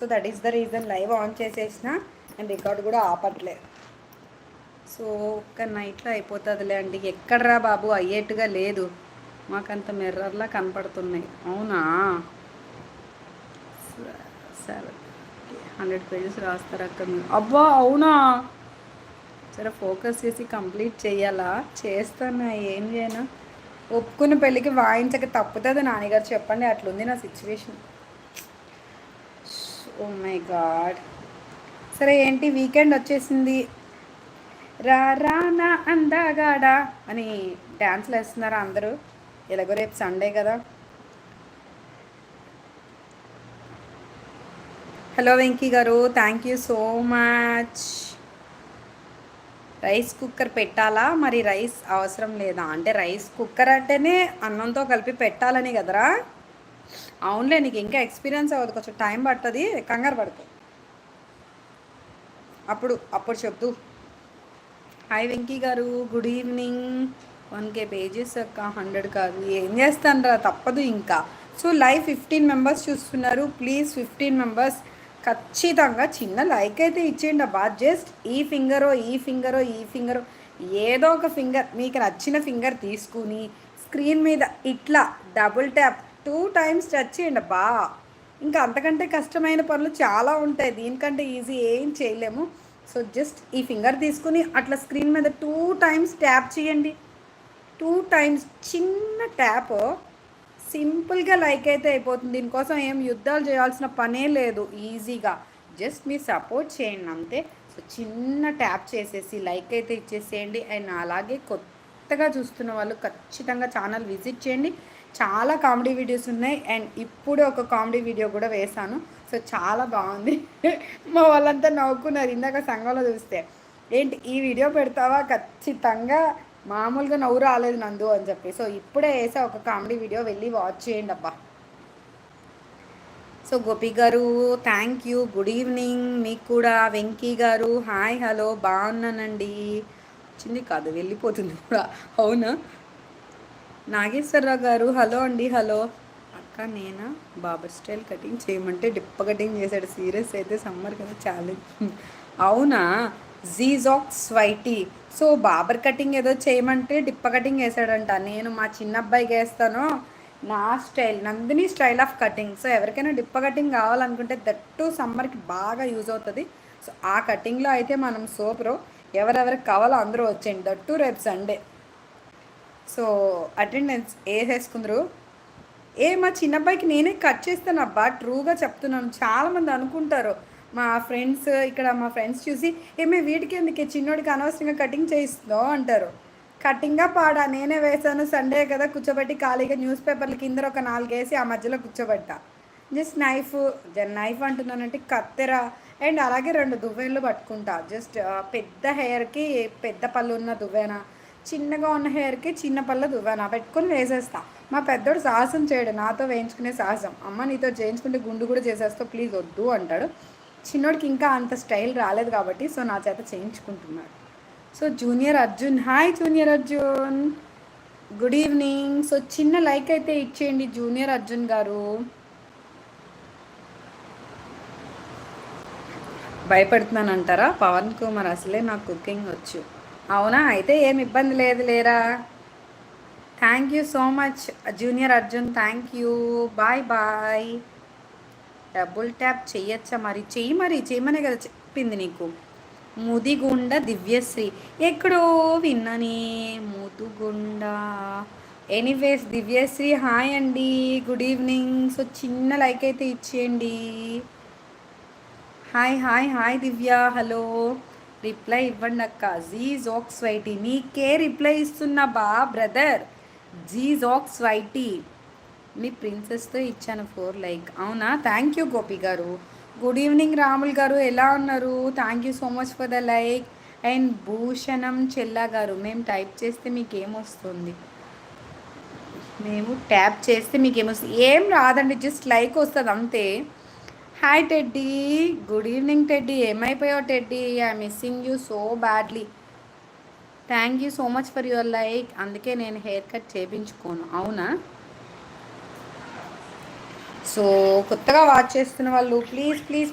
So that is the reason live on చేసేసిన and record కూడా ఆపట్లేదు సో ఒక్క నైట్లో అయిపోతుందిలే అండి. ఎక్కడరా బాబు? అయ్యేట్టుగా లేదు. మాకంత మిర్రర్లా కనపడుతున్నాయి. అవునా? సరే హండ్రెడ్ పేజెస్ రాస్తారు అక్కడ మీరు? అబ్బా అవునా? సరే ఫోకస్ చేసి కంప్లీట్ చేయాలా? చేస్తాను? ఏం చేయను? ఒప్పుకున్న పెళ్ళికి వాయించక తప్పుతుంది నాన్నగారు. చెప్పండి అట్లుంది నా సిచ్యువేషన్ ఓ మై గాడ్ సరే ఏంటి? వీకెండ్ వచ్చేసింది. రా రా నా అందగాడా అని డ్యాన్స్లు వేస్తున్నారా అందరూ. ఎలాగో రేపు సండే కదా. హలో వెంకీ గారు. Thank you so much rice cooker పెట్టాలా? మరి రైస్ అవసరం లేదా? అంటే రైస్ కుక్కర్ అంటేనే అన్నంతో కలిపి పెట్టాలని కదరా? అవునులే నీకు ఇంకా ఎక్స్పీరియన్స్ అవ్వదు. కొంచెం టైం పడుతుంది కంగారు పడుకో. అప్పుడు అప్పుడు చెప్తూ. హాయ్ వెంకీ గారు good evening one K pages అక్క హండ్రెడ్ కాదు. ఏం చేస్తాను రా తప్పదు ఇంకా. సో లైవ్ ఫిఫ్టీన్ మెంబర్స్ చూస్తున్నారు. ప్లీజ్ ఫిఫ్టీన్ మెంబర్స్ ఖచ్చితంగా చిన్న లైక్ అయితే ఇచ్చేయండి అబ్బా. జస్ట్ ఈ ఫింగరో ఈ ఫింగరో ఈ ఫింగరో ఏదో ఒక ఫింగర్ మీకు నచ్చిన ఫింగర్ తీసుకుని స్క్రీన్ మీద ఇట్లా double tap two times touch చేయండి అబ్బా. ఇంకా అంతకంటే కష్టమైన పనులు చాలా ఉంటాయి. దీనికంటే ఈజీ ఏం చేయలేము. సో జస్ట్ ఈ ఫింగర్ తీసుకుని అట్లా స్క్రీన్ మీద టూ టైమ్స్ ట్యాప్ చేయండి. టూ టైమ్స్ చిన్న ట్యాప్ సింపుల్గా లైక్ అయితే అయిపోతుంది. దీనికోసం ఏం యుద్ధాలు చేయాల్సిన పనే లేదు. ఈజీగా. జస్ట్ మీరు సపోర్ట్ చేయండి అంతే. సో చిన్న ట్యాప్ చేసేసి లైక్ అయితే ఇచ్చేసేయండి. అండ్ అలాగే కొత్తగా చూస్తున్న వాళ్ళు ఖచ్చితంగా ఛానల్ విజిట్ చేయండి. చాలా కామెడీ వీడియోస్ ఉన్నాయి. అండ్ ఇప్పుడు ఒక కామెడీ వీడియో కూడా వేశాను. సో చాలా బాగుంది. మా వాళ్ళంతా నవ్వుకున్నారు. ఇందాక సంఘంలో చూస్తే ఏంటి ఈ వీడియో పెడతావా? ఖచ్చితంగా మామూలుగా నవ్వు రాలేదు నందు అని చెప్పి. సో ఇప్పుడే వేసా ఒక కామెడీ వీడియో వెళ్ళి వాచ్ చేయండి అబ్బా. సో గోపి గారు థ్యాంక్ యూ గుడ్ ఈవినింగ్ మీకు కూడా. వెంకీ గారు హాయ్ హలో బాగున్నానండి. వచ్చింది కాదు వెళ్ళిపోతుంది కూడా. అవునా? నాగేశ్వరరావు గారు హలో అండి హలో. అక్క నేనా? బాబర్ స్టైల్ కటింగ్ చేయమంటే డిప్ప కటింగ్ చేశాడు. సీరియస్ అయితే సమ్మర్ కదా ఛాలెంజ్ అవునా? G jokes YT so barber cutting ఏదో చేయమంటే డిప్ప కటింగ్ వేసాడంట నేను మా చిన్న అబ్బాయికి వేస్తాను. నా style Nandini style of cutting. So ఎవరికైనా డిప్ప కటింగ్ కావాలనుకుంటే దట్టు సమ్మర్కి బాగా యూజ్ అవుతుంది. సో ఆ కటింగ్లో అయితే మనం సూపరు. ఎవరెవరికి కావాలో అందరూ వచ్చేయండి. దట్టు రేపు సండే. సో అటెండెన్స్ వేసేసుకుందరు ఏ మా చిన్నబ్బాయికి నేనే కట్ చేస్తాను అబ్బా ట్రూగా చెప్తున్నాను. చాలామంది అనుకుంటారు. మా ఫ్రెండ్స్ ఇక్కడ మా ఫ్రెండ్స్ చూసి ఏమే వీటికి ఎందుకే చిన్నోడికి అనవసరంగా కటింగ్ చేయిస్తుందో అంటారు. కటింగ్గా పాడా నేనే వేసాను సండే కదా కూర్చోబెట్టి ఖాళీగా న్యూస్ పేపర్ల కింద ఒక నాలుగు వేసి ఆ మధ్యలో కూర్చోబెట్టా. జస్ట్ నైఫ్ నైఫ్ అంటున్నానంటే కత్తెర. అండ్ అలాగే రెండు దువ్వెళ్ళు పట్టుకుంటా. జస్ట్ పెద్ద హెయిర్కి పెద్ద పళ్ళు ఉన్న దువ్వెన. చిన్నగా ఉన్న హెయిర్కి చిన్న పళ్ళ నా పెట్టుకొని వేసేస్తా. మా పెద్దోడు సాహసం చేయడు. నాతో వేయించుకునే సాహసం. అమ్మ నీతో చేయించుకుంటే గుండు కూడా చేసేస్తా ప్లీజ్ వద్దు అంటాడు. చిన్నోడికి ఇంకా అంత స్టైల్ రాలేదు కాబట్టి సో నా చేత చేయించుకుంటున్నాడు. So junior Arjun. Hi junior Arjun. Good evening so చిన్న లైక్ అయితే ఇచ్చేయండి జూనియర్ అర్జున్ గారు. భయపడుతున్నాను అంటారా పవన్ కుమార్ అసలే నాకు కుకింగ్ వచ్చు. అవునా? అయితే ఏం ఇబ్బంది లేదు లేరా? Thank you so much junior Arjun thank you bye bye double tap చెయ్యొచ్చా మరి? చెయ్యి మరి చేయమనే కదా చెప్పింది నీకు. ముదిగుండ దివ్యశ్రీ. ఎక్కడో విన్ననే ముదుగుండ. ఎనీవేస్ దివ్యశ్రీ హాయ్ అండి. గుడ్ ఈవినింగ్ సో చిన్న లైక్ అయితే ఇచ్చేయండి. Hi hi hi Divya. Hello reply ఇవ్వండి అక్క. G jokes YT. నీకే రిప్లై ఇస్తున్నా బా బ్రదర్. G jokes YT. మీ ప్రిన్సెస్తో ఇచ్చాను ఫోర్ లైక్. అవునా? థ్యాంక్ యూ గోపి గారు. గుడ్ ఈవినింగ్ రాముల్ గారు. ఎలా ఉన్నారు? Thank you so much for the like. And Bhushanam Chella గారు మేము టైప్ చేస్తే మీకు ఏమొస్తుంది మేము ట్యాప్ చేస్తే మీకు ఏమొస్తుంది ఏం రాదండి జస్ట్ లైక్ వస్తుంది అంతే hi teddy good evening teddy ఏమైపోయావు teddy I missing you so badly thank you so much for your like అందుకే నేను హెయిర్ కట్ చేయించుకోను అవునా? సో కొత్తగా వాచ్ చేస్తున్న వాళ్ళు ప్లీజ్ ప్లీజ్